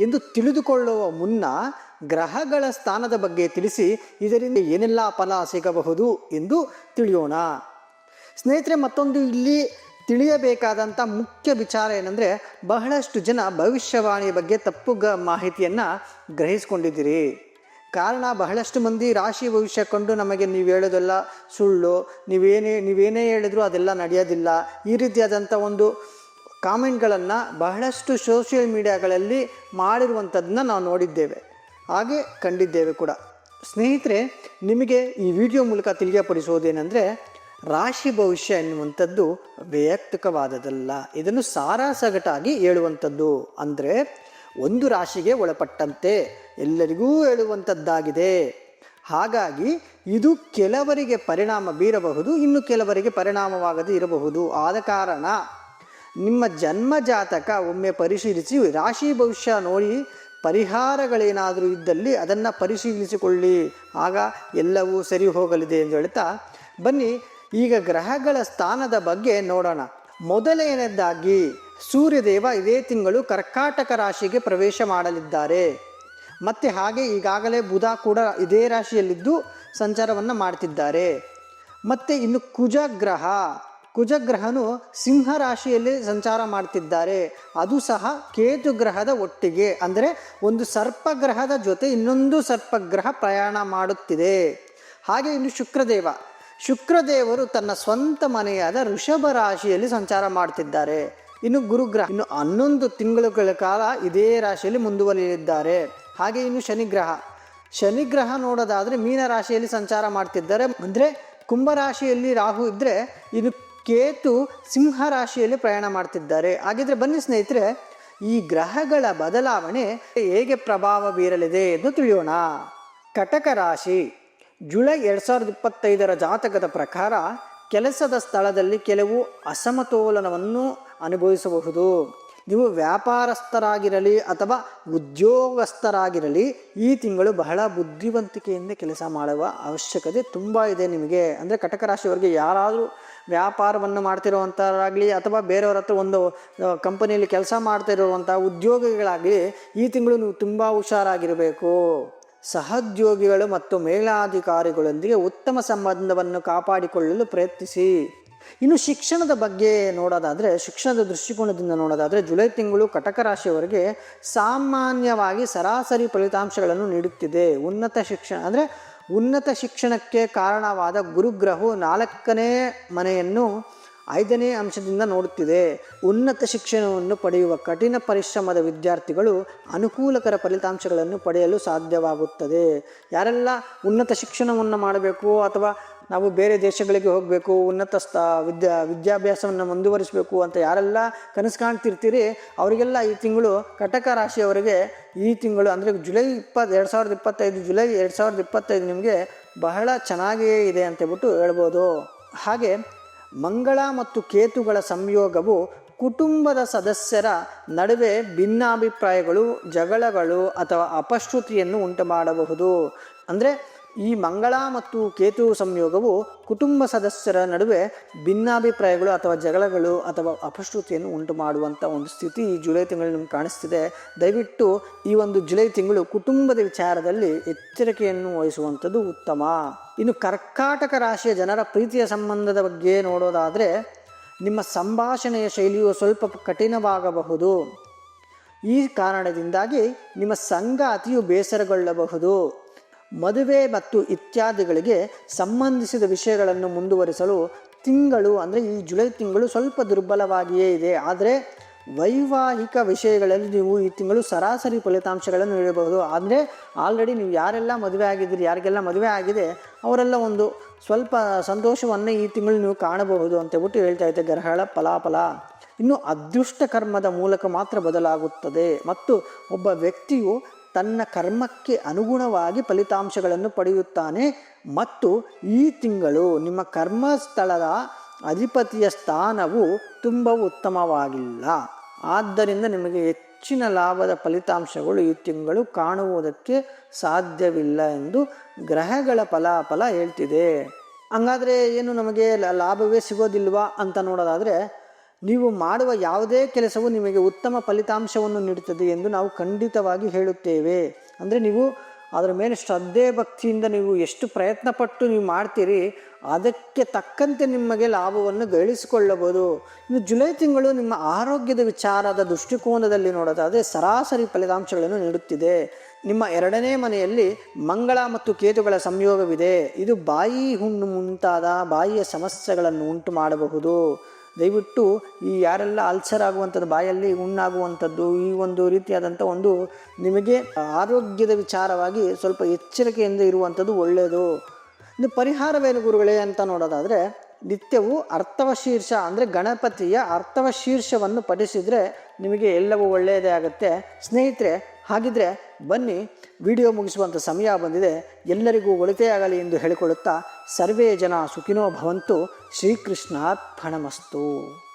ಎಂದು ತಿಳಿದುಕೊಳ್ಳುವ ಮುನ್ನ ಗ್ರಹಗಳ ಸ್ಥಾನದ ಬಗ್ಗೆ ತಿಳಿಸಿ ಇದರಿಂದ ಏನೆಲ್ಲ ಫಲ ಸಿಗಬಹುದು ಎಂದು ತಿಳಿಯೋಣ. ಸ್ನೇಹಿತರೆ, ಮತ್ತೊಂದು ಇಲ್ಲಿ ತಿಳಿಯಬೇಕಾದಂಥ ಮುಖ್ಯ ವಿಚಾರ ಏನಂದರೆ, ಬಹಳಷ್ಟು ಜನ ಭವಿಷ್ಯವಾಣಿಯ ಬಗ್ಗೆ ತಪ್ಪು ಗ ಮಾಹಿತಿಯನ್ನು ಗ್ರಹಿಸ್ಕೊಂಡಿದ್ದೀರಿ. ಕಾರಣ, ಬಹಳಷ್ಟು ಮಂದಿ ರಾಶಿ ಭವಿಷ್ಯ ಕಂಡು ನಮಗೆ ನೀವು ಹೇಳೋದೆಲ್ಲ ಸುಳ್ಳು, ನೀವೇನೇ ನೀವೇನೇ ಹೇಳಿದ್ರು ಅದೆಲ್ಲ ನಡೆಯೋದಿಲ್ಲ. ಈ ರೀತಿಯಾದಂಥ ಒಂದು ಕಾಮೆಂಟ್ಗಳನ್ನು ಬಹಳಷ್ಟು ಸೋಷಿಯಲ್ ಮೀಡಿಯಾಗಳಲ್ಲಿ ಮಾಡಿರುವಂಥದ್ದನ್ನ ನಾವು ನೋಡಿದ್ದೇವೆ. ಹಾಗೆ ಕಂಡಿದ್ದೇವೆ ಕೂಡ. ಸ್ನೇಹಿತರೆ, ನಿಮಗೆ ಈ ವಿಡಿಯೋ ಮೂಲಕ ತಿಳಿಯಪಡಿಸುವುದೇನೆಂದರೆ, ರಾಶಿ ಭವಿಷ್ಯ ಎನ್ನುವಂಥದ್ದು ವೈಯಕ್ತಿಕವಾದದಲ್ಲ ಇದನ್ನು ಸಾರಾಸಗಟಾಗಿ ಹೇಳುವಂಥದ್ದು. ಅಂದರೆ, ಒಂದು ರಾಶಿಗೆ ಒಳಪಟ್ಟಂತೆ ಎಲ್ಲರಿಗೂ ಹೇಳುವಂಥದ್ದಾಗಿದೆ. ಹಾಗಾಗಿ, ಇದು ಕೆಲವರಿಗೆ ಪರಿಣಾಮ ಬೀರಬಹುದು, ಇನ್ನು ಕೆಲವರಿಗೆ ಪರಿಣಾಮವಾಗದೇ ಇರಬಹುದು. ಆದ ಕಾರಣ ನಿಮ್ಮ ಜನ್ಮ ಜಾತಕ ಒಮ್ಮೆ ಪರಿಶೀಲಿಸಿ, ರಾಶಿ ಭವಿಷ್ಯ ನೋಡಿ ಪರಿಹಾರಗಳೇನಾದರೂ ಇದ್ದಲ್ಲಿ ಅದನ್ನು ಪರಿಶೀಲಿಸಿಕೊಳ್ಳಿ. ಆಗ ಎಲ್ಲವೂ ಸರಿ ಹೋಗಲಿದೆ ಎಂದು ಹೇಳ್ತಾ, ಬನ್ನಿ, ಈಗ ಗ್ರಹಗಳ ಸ್ಥಾನದ ಬಗ್ಗೆ ನೋಡೋಣ. ಮೊದಲನೆಯದಾಗಿ, ಸೂರ್ಯದೇವ ಇದೇ ತಿಂಗಳು ಕರ್ಕಾಟಕ ರಾಶಿಗೆ ಪ್ರವೇಶ ಮಾಡಲಿದ್ದಾರೆ. ಮತ್ತು ಹಾಗೆ ಈಗಾಗಲೇ ಬುಧ ಕೂಡ ಇದೇ ರಾಶಿಯಲ್ಲಿದ್ದು ಸಂಚಾರವನ್ನು ಮಾಡ್ತಿದ್ದಾರೆ. ಮತ್ತು ಇನ್ನು ಕುಜಗ್ರಹ ಕುಜಗ್ರಹನು ಸಿಂಹ ರಾಶಿಯಲ್ಲಿ ಸಂಚಾರ ಮಾಡ್ತಿದ್ದಾರೆ. ಅದು ಸಹ ಕೇತು ಗ್ರಹದ ಒಟ್ಟಿಗೆ. ಅಂದರೆ ಒಂದು ಸರ್ಪಗ್ರಹದ ಜೊತೆ ಇನ್ನೊಂದು ಸರ್ಪಗ್ರಹ ಪ್ರಯಾಣ ಮಾಡುತ್ತಿದೆ. ಹಾಗೆ ಇನ್ನು ಶುಕ್ರದೇವ. ಶುಕ್ರದೇವರು ತನ್ನ ಸ್ವಂತ ಮನೆಯಾದ ಋಷಭ ರಾಶಿಯಲ್ಲಿ ಸಂಚಾರ ಮಾಡ್ತಿದ್ದಾರೆ. ಇನ್ನು ಗುರುಗ್ರಹ. ಇನ್ನು ಹನ್ನೊಂದು ತಿಂಗಳುಗಳ ಕಾಲ ಇದೇ ರಾಶಿಯಲ್ಲಿ ಮುಂದುವರಿಯಲಿದ್ದಾರೆ. ಹಾಗೆ ಇನ್ನು ಶನಿಗ್ರಹ. ಶನಿಗ್ರಹ ನೋಡೋದಾದರೆ ಮೀನ ರಾಶಿಯಲ್ಲಿ ಸಂಚಾರ ಮಾಡ್ತಿದ್ದಾರೆ. ಅಂದರೆ ಕುಂಭರಾಶಿಯಲ್ಲಿ ರಾಹು ಇದ್ದರೆ ಇನ್ನು ಕೇತು ಸಿಂಹ ರಾಶಿಯಲ್ಲಿ ಪ್ರಯಾಣ ಮಾಡ್ತಿದ್ದಾರೆ. ಹಾಗಿದ್ರೆ ಬನ್ನಿ ಸ್ನೇಹಿತರೆ, ಈ ಗ್ರಹಗಳ ಬದಲಾವಣೆ ಹೇಗೆ ಪ್ರಭಾವ ಬೀರಲಿದೆ ಎಂದು ತಿಳಿಯೋಣ. ಕಟಕ ರಾಶಿ, ಜುಲೈ ಎರಡು ಸಾವಿರದ ಇಪ್ಪತ್ತೈದರ ಜಾತಕದ ಪ್ರಕಾರ ಕೆಲಸದ ಸ್ಥಳದಲ್ಲಿ ಕೆಲವು ಅಸಮತೋಲನವನ್ನು ಅನುಭವಿಸಬಹುದು. ನೀವು ವ್ಯಾಪಾರಸ್ಥರಾಗಿರಲಿ ಅಥವಾ ಉದ್ಯೋಗಸ್ಥರಾಗಿರಲಿ, ಈ ತಿಂಗಳು ಬಹಳ ಬುದ್ಧಿವಂತಿಕೆಯಿಂದ ಕೆಲಸ ಮಾಡುವ ಅವಶ್ಯಕತೆ ತುಂಬ ಇದೆ ನಿಮಗೆ. ಅಂದರೆ ಕಟಕ ರಾಶಿಯವರಿಗೆ ಯಾರಾದರೂ ವ್ಯಾಪಾರವನ್ನು ಮಾಡ್ತಿರುವಂಥವರಾಗಲಿ ಅಥವಾ ಬೇರೆಯವ್ರ ಹತ್ರ ಒಂದು ಕಂಪನಿಯಲ್ಲಿ ಕೆಲಸ ಮಾಡ್ತಿರುವಂಥ ಉದ್ಯೋಗಿಗಳಾಗಲಿ, ಈ ತಿಂಗಳು ನೀವು ತುಂಬ ಹುಷಾರಾಗಿರಬೇಕು. ಸಹೋದ್ಯೋಗಿಗಳು ಮತ್ತು ಮೇಲಾಧಿಕಾರಿಗಳೊಂದಿಗೆ ಉತ್ತಮ ಸಂಬಂಧವನ್ನು ಕಾಪಾಡಿಕೊಳ್ಳಲು ಪ್ರಯತ್ನಿಸಿ. ಇನ್ನು ಶಿಕ್ಷಣದ ಬಗ್ಗೆ ನೋಡೋದಾದರೆ, ಶಿಕ್ಷಣದ ದೃಷ್ಟಿಕೋನದಿಂದ ನೋಡೋದಾದರೆ, ಜುಲೈ ತಿಂಗಳು ಕಟಕ ರಾಶಿಯವರಿಗೆ ಸಾಮಾನ್ಯವಾಗಿ ಸರಾಸರಿ ಫಲಿತಾಂಶಗಳನ್ನು ನೀಡುತ್ತಿದೆ. ಉನ್ನತ ಶಿಕ್ಷಣ, ಅಂದರೆ ಉನ್ನತ ಶಿಕ್ಷಣಕ್ಕೆ ಕಾರಣವಾದ ಗುರುಗ್ರಹವು ನಾಲ್ಕನೇ ಮನೆಯನ್ನು ಐದನೇ ಅಂಶದಿಂದ ನೋಡುತ್ತಿದೆ. ಉನ್ನತ ಶಿಕ್ಷಣವನ್ನು ಪಡೆಯುವ ಕಠಿಣ ಪರಿಶ್ರಮದ ವಿದ್ಯಾರ್ಥಿಗಳು ಅನುಕೂಲಕರ ಫಲಿತಾಂಶಗಳನ್ನು ಪಡೆಯಲು ಸಾಧ್ಯವಾಗುತ್ತದೆ. ಯಾರೆಲ್ಲ ಉನ್ನತ ಶಿಕ್ಷಣವನ್ನು ಮಾಡಬೇಕು ಅಥವಾ ನಾವು ಬೇರೆ ದೇಶಗಳಿಗೆ ಹೋಗಬೇಕು ಉನ್ನತ ಸ್ಥ ವಿದ್ಯಾ, ವಿದ್ಯಾಭ್ಯಾಸವನ್ನು ಮುಂದುವರಿಸಬೇಕು ಅಂತ ಯಾರೆಲ್ಲ ಕನಸು ಕಾಣ್ತಿರ್ತೀರಿ, ಅವರಿಗೆಲ್ಲ ಈ ತಿಂಗಳು ಕಟಕ ರಾಶಿಯವರಿಗೆ ಈ ತಿಂಗಳು ಅಂದರೆ ಜುಲೈ ಇಪ್ಪತ್ತು, ಎರಡು ಸಾವಿರದ ಇಪ್ಪತ್ತೈದು, ಜುಲೈ ಎರಡು ಸಾವಿರದ ಇಪ್ಪತ್ತೈದು ನಿಮಗೆ ಬಹಳ ಚೆನ್ನಾಗಿಯೇ ಇದೆ ಅಂತೇಳ್ಬಿಟ್ಟು ಹೇಳ್ಬೋದು. ಹಾಗೆ ಮಂಗಳ ಮತ್ತು ಕೇತುಗಳ ಸಂಯೋಗವು ಕುಟುಂಬದ ಸದಸ್ಯರ ನಡುವೆ ಭಿನ್ನಾಭಿಪ್ರಾಯಗಳು, ಜಗಳಗಳು ಅಥವಾ ಅಪಶ್ರುತಿಯನ್ನು ಉಂಟು ಮಾಡಬಹುದು ಅಂದರೆ ಈ ಮಂಗಳ ಮತ್ತು ಕೇತು ಸಂಯೋಗವು ಕುಟುಂಬ ಸದಸ್ಯರ ನಡುವೆ ಭಿನ್ನಾಭಿಪ್ರಾಯಗಳು ಅಥವಾ ಜಗಳಗಳು ಅಥವಾ ಅಪಶ್ರುತಿಯನ್ನು ಉಂಟು ಮಾಡುವಂಥ ಒಂದು ಸ್ಥಿತಿ ಈ ಜುಲೈ ತಿಂಗಳು ನಿಮ್ಗೆ ಕಾಣಿಸ್ತಿದೆ. ದಯವಿಟ್ಟು ಈ ಒಂದು ಜುಲೈ ತಿಂಗಳು ಕುಟುಂಬದ ವಿಚಾರದಲ್ಲಿ ಎಚ್ಚರಿಕೆಯನ್ನು ವಹಿಸುವಂಥದ್ದು ಉತ್ತಮ. ಇನ್ನು ಕರ್ಕಾಟಕ ರಾಶಿಯ ಜನರ ಪ್ರೀತಿಯ ಸಂಬಂಧದ ಬಗ್ಗೆ ನೋಡೋದಾದರೆ ನಿಮ್ಮ ಸಂಭಾಷಣೆಯ ಶೈಲಿಯು ಸ್ವಲ್ಪ ಕಠಿಣವಾಗಬಹುದು. ಈ ಕಾರಣದಿಂದಾಗಿ ನಿಮ್ಮ ಸಂಗಾತಿಯು ಬೇಸರಗೊಳ್ಳಬಹುದು. ಮದುವೆ ಮತ್ತು ಇತ್ಯಾದಿಗಳಿಗೆ ಸಂಬಂಧಿಸಿದ ವಿಷಯಗಳನ್ನು ಮುಂದುವರಿಸಲು ತಿಂಗಳು ಅಂದರೆ ಈ ಜುಲೈ ತಿಂಗಳು ಸ್ವಲ್ಪ ದುರ್ಬಲವಾಗಿಯೇ ಇದೆ. ಆದರೆ ವೈವಾಹಿಕ ವಿಷಯಗಳಲ್ಲಿ ನೀವು ಈ ತಿಂಗಳು ಸರಾಸರಿ ಫಲಿತಾಂಶಗಳನ್ನು ನೀಡಬಹುದು. ಆದರೆ ಆಲ್ರೆಡಿ ನೀವು ಯಾರೆಲ್ಲ ಮದುವೆ ಆಗಿದ್ದೀರಿ, ಯಾರಿಗೆಲ್ಲ ಮದುವೆ ಆಗಿದೆ, ಅವರೆಲ್ಲ ಒಂದು ಸ್ವಲ್ಪ ಸಂತೋಷವನ್ನು ಈ ತಿಂಗಳು ನೀವು ಕಾಣಬಹುದು ಅಂತ ಹೇಳ್ಬಿಟ್ಟು ಹೇಳ್ತಾ ಇದ್ದೆ ಗ್ರಹಗಳ ಫಲಾಫಲ. ಇನ್ನು ಅದೃಷ್ಟ ಕರ್ಮದ ಮೂಲಕ ಮಾತ್ರ ಬದಲಾಗುತ್ತದೆ. ಮತ್ತು ಒಬ್ಬ ವ್ಯಕ್ತಿಯು ತನ್ನ ಕರ್ಮಕ್ಕೆ ಅನುಗುಣವಾಗಿ ಫಲಿತಾಂಶಗಳನ್ನು ಪಡೆಯುತ್ತಾನೆ. ಮತ್ತು ಈ ತಿಂಗಳು ನಿಮ್ಮ ಕರ್ಮಸ್ಥಳದ ಅಧಿಪತಿಯ ಸ್ಥಾನವು ತುಂಬ ಉತ್ತಮವಾಗಿಲ್ಲ. ಆದ್ದರಿಂದ ನಿಮಗೆ ಹೆಚ್ಚಿನ ಲಾಭದ ಫಲಿತಾಂಶಗಳು ಈ ತಿಂಗಳು ಕಾಣುವುದಕ್ಕೆ ಸಾಧ್ಯವಿಲ್ಲ ಎಂದು ಗ್ರಹಗಳ ಫಲಾಫಲ ಹೇಳ್ತಿದೆ. ಹಂಗಾದರೆ ಏನು ನಮಗೆ ಲಾಭವೇ ಸಿಗೋದಿಲ್ವಾ ಅಂತ ನೋಡೋದಾದರೆ ನೀವು ಮಾಡುವ ಯಾವುದೇ ಕೆಲಸವು ನಿಮಗೆ ಉತ್ತಮ ಫಲಿತಾಂಶವನ್ನು ನೀಡುತ್ತದೆ ಎಂದು ನಾವು ಖಂಡಿತವಾಗಿ ಹೇಳುತ್ತೇವೆ. ಅಂದರೆ ನೀವು ಅದರ ಮೇಲೆ ಶ್ರದ್ಧೆ, ಭಕ್ತಿಯಿಂದ ನೀವು ಎಷ್ಟು ಪ್ರಯತ್ನಪಟ್ಟು ನೀವು ಮಾಡ್ತೀರಿ, ಅದಕ್ಕೆ ತಕ್ಕಂತೆ ನಿಮಗೆ ಲಾಭವನ್ನು ಗಳಿಸಿಕೊಳ್ಳಬಹುದು. ಇನ್ನು ಜುಲೈ ತಿಂಗಳು ನಿಮ್ಮ ಆರೋಗ್ಯದ ವಿಚಾರದ ದೃಷ್ಟಿಕೋನದಲ್ಲಿ ನೋಡೋದಾದರೆ ಸರಾಸರಿ ಫಲಿತಾಂಶಗಳನ್ನು ನೀಡುತ್ತಿದೆ. ನಿಮ್ಮ ಎರಡನೇ ಮನೆಯಲ್ಲಿ ಮಂಗಳ ಮತ್ತು ಕೇತುಗಳ ಸಂಯೋಗವಿದೆ. ಇದು ಬಾಯಿ ಹುಣ್ಣು ಮುಂತಾದ ಬಾಯಿಯ ಸಮಸ್ಯೆಗಳನ್ನು ಉಂಟು ಮಾಡಬಹುದು ದಯವಿಟ್ಟು ಈ ಯಾರೆಲ್ಲ ಅಲ್ಸರ್ ಆಗುವಂಥದ್ದು, ಬಾಯಲ್ಲಿ ಹುಣ್ಣಾಗುವಂಥದ್ದು ಈ ಒಂದು ರೀತಿಯಾದಂಥ ಒಂದು ನಿಮಗೆ ಆರೋಗ್ಯದ ವಿಚಾರವಾಗಿ ಸ್ವಲ್ಪ ಎಚ್ಚರಿಕೆಯಿಂದ ಇರುವಂಥದ್ದು ಒಳ್ಳೆಯದು. ಇನ್ನು ಪರಿಹಾರವೇನು ಗುರುಗಳೇ ಅಂತ ನೋಡೋದಾದರೆ, ನಿತ್ಯವು ಅರ್ಥವ ಶೀರ್ಷ ಅಂದರೆ ಗಣಪತಿಯ ಅರ್ಥವ ಶೀರ್ಷವನ್ನು ಪಠಿಸಿದರೆ ನಿಮಗೆ ಎಲ್ಲವೂ ಒಳ್ಳೆಯದೇ ಆಗುತ್ತೆ. ಸ್ನೇಹಿತರೆ, ಹಾಗಿದ್ರೆ ಬನ್ನಿ ವಿಡಿಯೋ ಮುಗಿಸುವಂಥ ಸಮಯ ಬಂದಿದೆ. ಎಲ್ಲರಿಗೂ ಒಳಿತೆಯಾಗಲಿ ಎಂದು ಹೇಳಿಕೊಳ್ಳುತ್ತಾ ಸರ್ವೇ ಜನ ಸುಖಿನೋ ಭವಂತು ಶ್ರೀಕೃಷ್ಣಾರ್ಪಣಮಸ್ತು.